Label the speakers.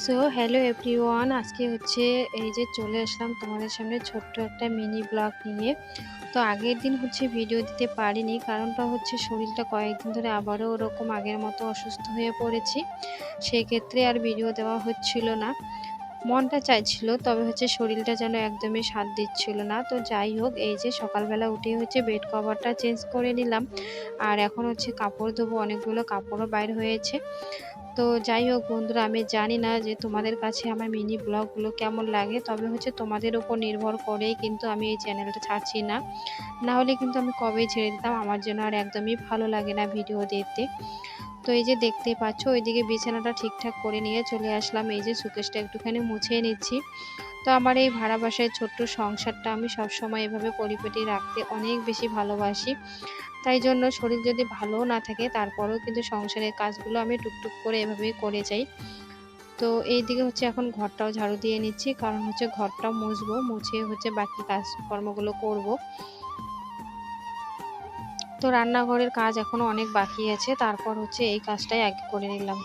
Speaker 1: So hello everyone আজকে হচ্ছে এই যে চলে আসলাম তোমাদের সামনে ছোট্ট একটা মিনি ব্লগ নিয়ে। তো আগের দিন হচ্ছে ভিডিও দিতে পারিনি, কারণটা হচ্ছে শরীরটা কয়েকদিন ধরে আবারও ওরকম আগের মতো অসুস্থ হয়ে পড়েছি। সেক্ষেত্রে আর ভিডিও দেওয়া হচ্ছিল না। মনটা চাইছিল, তবে হচ্ছে শরীরটা যেন একদমই সাথ দিচ্ছিল না। তো যাই হোক, এই যে সকালবেলা উঠে হচ্ছে বেড কভারটা চেঞ্জ করে নিলাম। আর এখন হচ্ছে কাপড় ধোবো, অনেকগুলো কাপড়ও বাইর হয়েছে। তো যাই হোক বন্ধুরা, আমি জানি না যে তোমাদের কাছে আমার মিনি ব্লগগুলো কেমন লাগে, তবে হচ্ছে তোমাদের উপর নির্ভর করেই কিন্তু আমি এই চ্যানেলটা ছাড়ছি না। না হলে কিন্তু আমি কবেই ছেড়ে দিতাম, আমার জন্য আর একদমই ভালো লাগে না ভিডিও দেখতে। তো এই যে দেখতেই পাচ্ছ, ওইদিকে বিছানাটা ঠিকঠাক করে নিয়ে চলে আসলাম। এই যে সুকেশটা একটুখানি মুছিয়ে নিচ্ছি। তো আমার এই ভাড়া বাসায় ছোট্ট সংসারটা আমি সবসময় এভাবে পরিপেটি রাখতে অনেক বেশি ভালোবাসি। তাই জন্য শরীর যদি ভালো না থাকে, তারপরেও কিন্তু সংসারের কাজগুলো আমি টুকটুক করে এভাবেই করে যাই। তো এই দিকে হচ্ছে এখন ঘরটাও ঝাড়ু দিয়ে নিচ্ছি, কারণ হচ্ছে ঘরটাও মুছবো, মুছে হচ্ছে বাকি কাজকর্মগুলো করব। তো রান্নাঘরের কাজ এখনও অনেক বাকি আছে তারপর হচ্ছে এই কাজটাই আগে করে নিলাম।